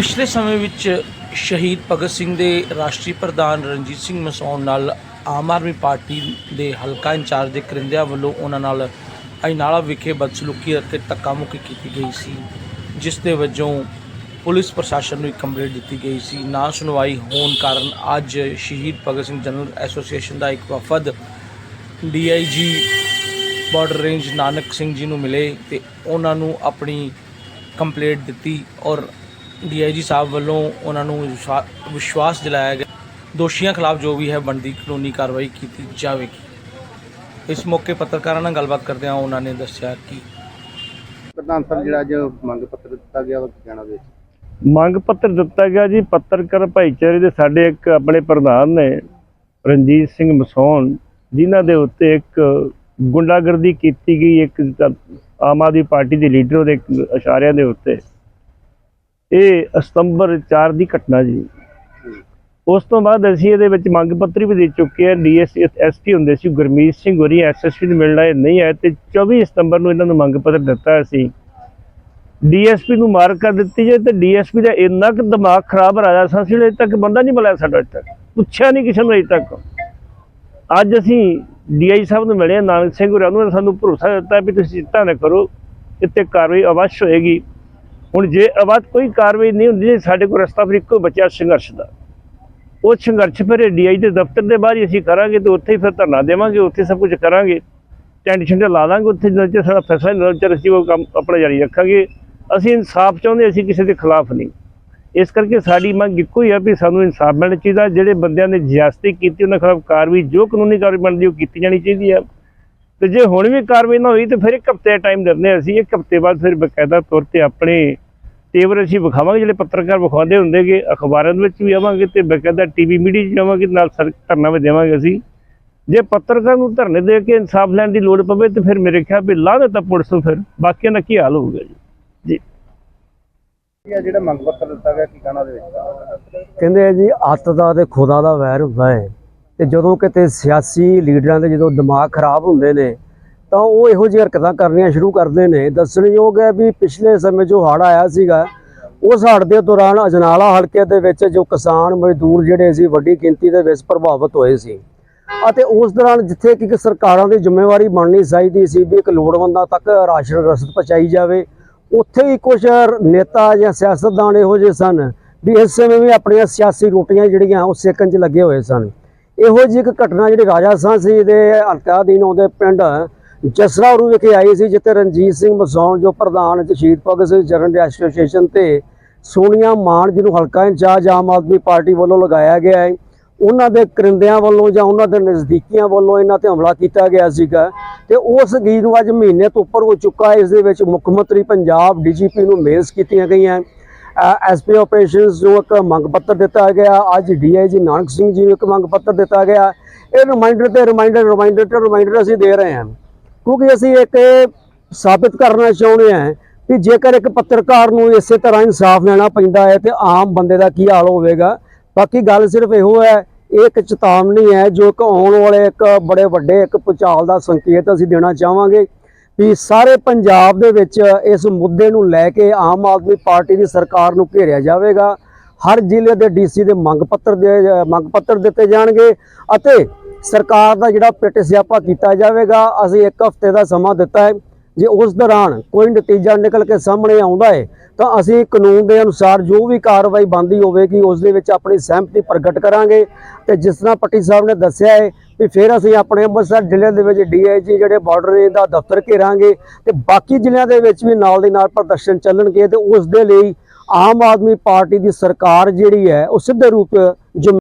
ਪਿਛਲੇ ਸਮੇਂ ਵਿੱਚ ਸ਼ਹੀਦ ਭਗਤ ਸਿੰਘ ਦੇ ਰਾਸ਼ਟਰੀ ਪ੍ਰਧਾਨ ਰਣਜੀਤ ਸਿੰਘ ਮਸੌਣ ਨਾਲ ਆਮ ਆਦਮੀ ਪਾਰਟੀ ਦੇ ਹਲਕਾ ਇੰਚਾਰਜ ਦੇ ਕਰਿੰਦਿਆਂ ਵੱਲੋਂ ਉਹਨਾਂ ਨਾਲ ਅਜਨਾਲਾ ਵਿਖੇ ਬਦਸਲੂਕੀ ਅਤੇ ਧੱਕਾਮੁੱਕੀ ਕੀਤੀ ਗਈ ਸੀ, ਜਿਸ ਦੇ ਵਜੋਂ ਪੁਲਿਸ ਪ੍ਰਸ਼ਾਸਨ ਨੂੰ ਇੱਕ ਕੰਪਲੇਂਟ ਦਿੱਤੀ ਗਈ ਸੀ। ਨਾ ਸੁਣਵਾਈ ਹੋਣ ਕਾਰਨ ਅੱਜ ਸ਼ਹੀਦ ਭਗਤ ਸਿੰਘ ਜਨਰਲ ਐਸੋਸੀਏਸ਼ਨ ਦਾ ਇੱਕ ਵਫਦ DIG border range Nanak Singh ji ਨੂੰ ਮਿਲੇ ਤੇ ਉਹਨਾਂ ਨੂੰ ਆਪਣੀ ਕੰਪਲੇਂਟ ਦਿੱਤੀ ਔਰ ਡੀਆਈਜੀ ਸਾਹਿਬ ਵੱਲੋਂ ਉਹਨਾਂ ਨੂੰ ਵਿਸ਼ਵਾ- ਵਿਸ਼ਵਾਸ ਦਿਲਾਇਆ ਗਿਆ। ਦੋਸ਼ੀਆਂ ਖਿਲਾਫ ਜੋ ਵੀ ਹੈ ਬਣਦੀ ਕਾਨੂੰਨੀ ਕਾਰਵਾਈ ਕੀਤੀ ਜਾਵੇਗੀ। ਇਸ ਮੌਕੇ ਪੱਤਰਕਾਰਾਂ ਨਾਲ ਗੱਲਬਾਤ ਕਰਦਿਆਂ ਉਹਨਾਂ ਨੇ ਦੱਸਿਆ ਕਿ ਪ੍ਰਧਾਨ ਸਾਹਿਬ ਜਿਹੜਾ ਅੱਜ ਮੰਗ ਪੱਤਰ ਦਿੱਤਾ ਗਿਆ ਉਹ ਕਹਿਣਾ ਦੇ ਮੰਗ ਪੱਤਰ ਦਿੱਤਾ ਗਿਆ ਜੀ। ਪੱਤਰਕਾਰ ਭਾਈਚਾਰੇ ਦੇ ਸਾਡੇ ਇੱਕ ਆਪਣੇ ਪ੍ਰਧਾਨ ਨੇ ਰਣਜੀਤ ਸਿੰਘ ਮਸੌਣ ਜਿਨ੍ਹਾਂ ਦੇ ਉੱਤੇ ਇੱਕ ਗੁੰਡਾਗਰਦੀ ਕੀਤੀ ਗਈ। ਇੱਕ ਆਮ ਆਦਮੀ ਪਾਰਟੀ ਦੇ ਲੀਡਰ ਇੱਕ ਇਸ਼ਾਰਿਆਂ ਦੇ ਉੱਤੇ। ਇਹ ਸਤੰਬਰ 4 ਦੀ ਘਟਨਾ ਜੀ। ਉਸ ਤੋਂ ਬਾਅਦ ਅਸੀਂ ਇਹਦੇ ਵਿੱਚ ਮੰਗ ਪੱਤਰ ਵੀ ਦੇ ਚੁੱਕੇ ਆ ਡੀਐਸ ਐਸਪੀ ਹੁੰਦੇ ਸੀ, ਗੁਰਮੀਤ ਸਿੰਘ ਹੋਰੀ ਐਸਐਸਪੀ ਨੂੰ ਮਿਲਣਾ ਇਹ ਨਹੀਂ ਆਏ ਤੇ 24 ਸਤੰਬਰ ਨੂੰ ਇਹਨਾਂ ਨੂੰ ਮੰਗ ਪੱਤਰ ਦਿੱਤਾ ਸੀ ਡੀਐਸਪੀ ਨੂੰ ਮਾਰ ਕਰ ਦਿੱਤੀ ਜੇ ਤੇ ਡੀਐਸਪੀ ਦਾ ਇੰਨਾ ਕੁ ਦਿਮਾਗ ਖਰਾਬ ਰਾਜਾ ਸਾਸੀ ਸੀ ਅਜੇ ਤੱਕ ਬੰਦਾ ਨਹੀਂ ਮਿਲਿਆ ਸਾਡਾ ਅਜੇ ਤੱਕ ਪੁੱਛਿਆ ਨਹੀਂ ਕਿਸੇ ਨੂੰ ਅਜੇ ਤੱਕ। ਅੱਜ ਅਸੀਂ ਡੀਆਈ ਸਾਹਿਬ ਨੂੰ ਮਿਲੇ ਨਾਨਕ ਸਿੰਘ ਹੋਰਾਂ ਨੂੰ ਸਾਨੂੰ ਭਰੋਸਾ ਦਿੱਤਾ ਵੀ ਤੁਸੀਂ ਚਿੰਤਾ ਨਾ ਕਰੋ, ਇੱਥੇ ਕਾਰਵਾਈ ਅਵਸ਼ ਹੋਏਗੀ। ਹੁਣ ਜੇ ਆਵਾਜ਼ ਕੋਈ ਕਾਰਵਾਈ ਨਹੀਂ ਹੁੰਦੀ, ਸਾਡੇ ਕੋਲ ਰਸਤਾ ਫਿਰ ਇੱਕੋ ਬਚਿਆ ਸੰਘਰਸ਼ ਦਾ। ਉਹ ਸੰਘਰਸ਼ ਫਿਰ ਡੀਆਈ ਦੇ ਦਫ਼ਤਰ ਦੇ ਬਾਹਰ ਹੀ ਅਸੀਂ ਕਰਾਂਗੇ ਤੇ ਉੱਥੇ ਹੀ ਫਿਰ ਧਰਨਾ ਦੇਵਾਂਗੇ, ਉੱਥੇ ਸਭ ਕੁਝ ਕਰਾਂਗੇ। ਟੈਂਟ ਛੰਡੇ ਲਾ ਦਾਂਗੇ, ਉੱਥੇ ਜਦੋਂ ਚਿਰ ਸਾਡਾ ਫੈਸਲਾ ਨਹੀਂ ਚਿਰ ਅਸੀਂ ਉਹ ਕੰਮ ਆਪਣਾ ਜਾਰੀ ਰੱਖਾਂਗੇ। ਅਸੀਂ ਇਨਸਾਫ ਚਾਹੁੰਦੇ ਅਸੀਂ ਕਿਸੇ ਦੇ ਖਿਲਾਫ ਨਹੀਂ। ਇਸ ਕਰਕੇ ਸਾਡੀ ਮੰਗ ਇੱਕੋ ਹੀ ਆ ਵੀ ਸਾਨੂੰ ਇਨਸਾਫ ਮਿਲਣਾ ਚਾਹੀਦਾ। ਜਿਹੜੇ ਬੰਦਿਆਂ ਨੇ ਜਿਆਸਤੀ ਕੀਤੀ, ਉਹਨਾਂ ਖਿਲਾਫ ਕਾਰਵਾਈ, ਜੋ ਕਾਨੂੰਨੀ ਕਾਰਵਾਈ ਬਣਦੀ, ਉਹ ਕੀਤੀ ਜਾਣੀ ਚਾਹੀਦੀ ਆ। ਤੇ ਜੇ ਹੁਣ ਵੀ ਕਾਰਵਾਈ ਨਾ ਹੋਈ ਤੇ ਫਿਰ ਇੱਕ ਹਫ਼ਤੇ ਟਾਈਮ ਦਿੰਦੇ ਹਾਂ ਅਸੀਂ। ਇੱਕ ਹਫ਼ਤੇ ਬਾਅਦ ਫਿਰ ਬਕਾਇਦਾ ਤੌਰ ਤੇ ਆਪਣੇ ਤੇਵਰ ਅਸੀਂ ਵਿਖਾਵਾਂਗੇ ਜਿਹੜੇ ਪੱਤਰਕਾਰ ਵਿਖਾਉਂਦੇ ਹੁੰਦੇਗੇ ਅਖਬਾਰਾਂ ਦੇ ਵਿੱਚ ਵੀ ਆਵਾਂਗੇ ਤੇ ਬਕਾਇਦਾ ਟੀਵੀ ਮੀਡੀਆ 'ਚ ਜਾਵਾਂਗੇ ਨਾਲ ਸਰ ਧਰਨਾ ਵੀ ਦੇਵਾਂਗੇ ਅਸੀਂ। ਜੇ ਪੱਤਰਕਾਰ ਨੂੰ ਧਰਨੇ ਦੇ ਕੇ ਇਨਸਾਫ ਲੈਣ ਦੀ ਲੋੜ ਪਵੇ ਤੇ ਫਿਰ ਮੇਰੇ ਖਿਆਲ ਵੀ ਲਾਹ ਤਾਂ ਪੁਲਿਸ ਨੂੰ ਫਿਰ। ਬਾਕੀਆਂ ਦਾ ਕੀ ਹਾਲ ਹੋਊਗਾ ਜੀ? ਜੀ। ਜਿਹੜਾ ਮੰਗ ਪੱਤਰ ਦਿੱਤਾ ਗਿਆ ਕੀ ਕਹਿਣਾ ਦੇ ਵਿੱਚ? ਕਹਿੰਦੇ ਆ ਜੀ ਅੱਤ ਦਾ ਤੇ ਖੁਦਾ ਦਾ ਵੈਰ ਹੁੰਦਾ ਹੈ ਤੇ ਜਦੋਂ ਕਿਤੇ ਸਿਆਸੀ ਲੀਡਰਾਂ ਦੇ ਜਦੋਂ ਦਿਮਾਗ ਖਰਾਬ ਹੁੰਦੇ ਨੇ, ਤਾਂ ਉਹ ਇਹੋ ਜਿਹੀ ਹਰਕਤਾਂ ਕਰਨੀਆਂ ਸ਼ੁਰੂ ਕਰਦੇ ਨੇ। ਦੱਸਣਯੋਗ ਹੈ ਵੀ ਪਿਛਲੇ ਸਮੇਂ ਜੋ ਹੜ੍ਹ ਆਇਆ ਸੀਗਾ, ਉਸ ਹੜ੍ਹ ਦੇ ਦੌਰਾਨ ਅਜਨਾਲਾ ਹਲਕੇ ਦੇ ਵਿੱਚ ਜੋ ਕਿਸਾਨ ਮਜ਼ਦੂਰ ਜਿਹੜੇ ਸੀ, ਵੱਡੀ ਗਿਣਤੀ ਦੇ ਵਿੱਚ ਪ੍ਰਭਾਵਿਤ ਹੋਏ ਸੀ। ਅਤੇ ਉਸ ਦੌਰਾਨ ਜਿੱਥੇ ਕਿ ਸਰਕਾਰਾਂ ਦੀ ਜ਼ਿੰਮੇਵਾਰੀ ਬਣਨੀ ਚਾਹੀਦੀ ਸੀ ਵੀ ਇੱਕ ਲੋੜਵੰਦਾਂ ਤੱਕ ਰਾਸ਼ਨ ਰਸਦ ਪਹੁੰਚਾਈ ਜਾਵੇ, ਉੱਥੇ ਹੀ ਕੁਝ ਨੇਤਾ ਜਾਂ ਸਿਆਸਤਦਾਨ ਇਹੋ ਜਿਹੇ ਸਨ ਵੀ ਇਸ ਸਮੇਂ ਵੀ ਆਪਣੀਆਂ ਸਿਆਸੀ ਰੋਟੀਆਂ ਜਿਹੜੀਆਂ ਉਹ ਸੇਕਣ 'ਚ ਲੱਗੇ ਹੋਏ ਸਨ। ਇਹੋ ਜਿਹੀ ਇੱਕ ਘਟਨਾ ਜਿਹੜੀ ਰਾਜਾ ਸਾਂਸੀ ਦੇ ਹਲਕਾ ਅਧੀਨ ਆਉਂਦੇ ਪਿੰਡ ਜਸਰਾ ਜਸਰਾਉਰੂ ਵਿਖੇ ਆਈ ਸੀ, ਜਿੱਥੇ ਰਣਜੀਤ ਸਿੰਘ ਮਸੌਣ, ਜੋ ਪ੍ਰਧਾਨ ਸ਼ਹੀਦ ਭਗਤ ਸਿੰਘ ਜਰਨ ਐਸੋਸੀਏਸ਼ਨ ਤੇ ਸੋਨੀਆ ਮਾਨ, ਜਿਹਨੂੰ ਹਲਕਾ ਇੰਚਾਰਜ ਆਮ ਆਦਮੀ ਪਾਰਟੀ ਵੱਲੋਂ ਲਗਾਇਆ ਗਿਆ ਹੈ, ਉਹਨਾਂ ਦੇ ਕਰਿੰਦਿਆਂ ਵੱਲੋਂ ਜਾਂ ਉਹਨਾਂ ਦੇ ਨਜ਼ਦੀਕੀਆਂ ਵੱਲੋਂ ਇਹਨਾਂ ਤੇ ਹਮਲਾ ਕੀਤਾ ਗਿਆ ਸੀਗਾ ਤੇ ਉਸ ਗੀਤ ਨੂੰ ਅੱਜ ਮਹੀਨੇ ਤੋਂ ਉੱਪਰ ਹੋ ਚੁੱਕਾ ਹੈ, ਇਸ ਦੇ ਵਿੱਚ ਮੁੱਖ ਮੰਤਰੀ ਪੰਜਾਬ ਡੀਜੀਪੀ ਨੂੰ ਮੇਲਸ ਕੀਤੀਆਂ ਗਈਆਂ। ਐਸਪੀ ਆਪਰੇਸ਼ਨਸ ਨੂੰ ਇੱਕ ਮੰਗ ਪੱਤਰ ਦਿੱਤਾ ਗਿਆ। ਅੱਜ ਡੀਆਈਜੀ ਨਾਨਕ ਸਿੰਘ ਜੀ ਨੂੰ ਇੱਕ ਮੰਗ ਪੱਤਰ ਦਿੱਤਾ ਗਿਆ। ਇਹ ਰਿਮਾਈਂਡਰ ਤੇ ਰਿਮਾਈਂਡਰ ਰਿਮਾਈਂਡਰ ਤੇ ਰਿਮਾਈਂਡਰ ਅਸੀਂ ਦੇ ਰਹੇ ਹਾਂ। ਕਿਉਂਕਿ ਅਸੀਂ ਇੱਕ ਸਾਬਿਤ ਕਰਨਾ ਚਾਹੁੰਦੇ ਹਾਂ ਕਿ ਜੇਕਰ ਇੱਕ ਪੱਤਰਕਾਰ ਨੂੰ ਇਸੇ ਤਰ੍ਹਾਂ ਇਨਸਾਫ ਲੈਣਾ ਪੈਂਦਾ ਹੈ ਤੇ ਆਮ ਬੰਦੇ ਦਾ ਕੀ ਹਾਲ ਹੋਵੇਗਾ। ਬਾਕੀ ਗੱਲ ਸਿਰਫ ਇਹੋ ਹੈ, ਇਹ ਇੱਕ ਚੇਤਾਵਨੀ ਹੈ ਜੋ ਇੱਕ ਆਉਣ ਵਾਲੇ ਇੱਕ ਬੜੇ ਵੱਡੇ ਇੱਕ ਭੁਚਾਲ ਦਾ ਸੰਕੇਤ ਅਸੀਂ ਦੇਣਾ ਚਾਹਾਂਗੇ। ਵੀ ਸਾਰੇ ਪੰਜਾਬ ਦੇ ਵਿੱਚ ਇਸ ਮੁੱਦੇ ਨੂੰ ਲੈ ਕੇ ਆਮ ਆਦਮੀ ਪਾਰਟੀ ਦੀ ਸਰਕਾਰ ਨੂੰ ਘੇਰਿਆ ਜਾਵੇਗਾ। ਹਰ ਜ਼ਿਲ੍ਹੇ ਦੇ ਡੀਸੀ ਦੇ ਮੰਗ ਪੱਤਰ ਦੇ, ਮੰਗ ਪੱਤਰ ਦਿੱਤੇ ਜਾਣਗੇ ਅਤੇ ਸਰਕਾਰ ਦਾ ਜਿਹੜਾ ਪਿੱਟ ਸਿਆਪਾ ਕੀਤਾ ਜਾਵੇਗਾ, ਅਸੀਂ ਇੱਕ ਹਫ਼ਤੇ ਦਾ ਸਮਾਂ ਦਿੱਤਾ ਹੈ। ਜੇ ਉਸ ਦੌਰਾਨ ਕੋਈ ਨਤੀਜਾ ਨਿਕਲ ਕੇ ਸਾਹਮਣੇ ਆਉਂਦਾ ਹੈ, ਤਾਂ ਅਸੀਂ ਕਾਨੂੰਨ ਦੇ ਅਨੁਸਾਰ ਜੋ ਵੀ ਕਾਰਵਾਈ ਬੰਦੀ ਹੋਵੇਗੀ, ਉਸ ਦੇ ਵਿੱਚ ਆਪਣੀ ਸਹਿਮਤੀ ਪ੍ਰਗਟ ਕਰਾਂਗੇ। ਤੇ ਜਿਸ ਤਰ੍ਹਾਂ ਪੱਟੀ ਸਾਹਿਬ ਨੇ ਦੱਸਿਆ ਹੈ ਵੀ ਫਿਰ ਅਸੀਂ ਆਪਣੇ ਅੰਮ੍ਰਿਤਸਰ ਜ਼ਿਲ੍ਹੇ ਦੇ ਵਿੱਚ ਡੀਆਈਜੀ ਜਿਹੜੇ ਬਾਰਡਰ ਰੇਂਜ ਦਾ ਦਫ਼ਤਰ ਘੇਰਾਂਗੇ ਤੇ ਬਾਕੀ ਜ਼ਿਲ੍ਹਿਆਂ ਦੇ ਵਿੱਚ ਵੀ ਨਾਲ ਦੀ ਨਾਲ ਪ੍ਰਦਰਸ਼ਨ ਚੱਲਣਗੇ ਤੇ ਉਸ ਦੇ ਲਈ ਆਮ ਆਦਮੀ ਪਾਰਟੀ ਦੀ ਸਰਕਾਰ ਜਿਹੜੀ ਹੈ, ਉਹ ਸਿੱਧੇ ਰੂਪ 'ਚ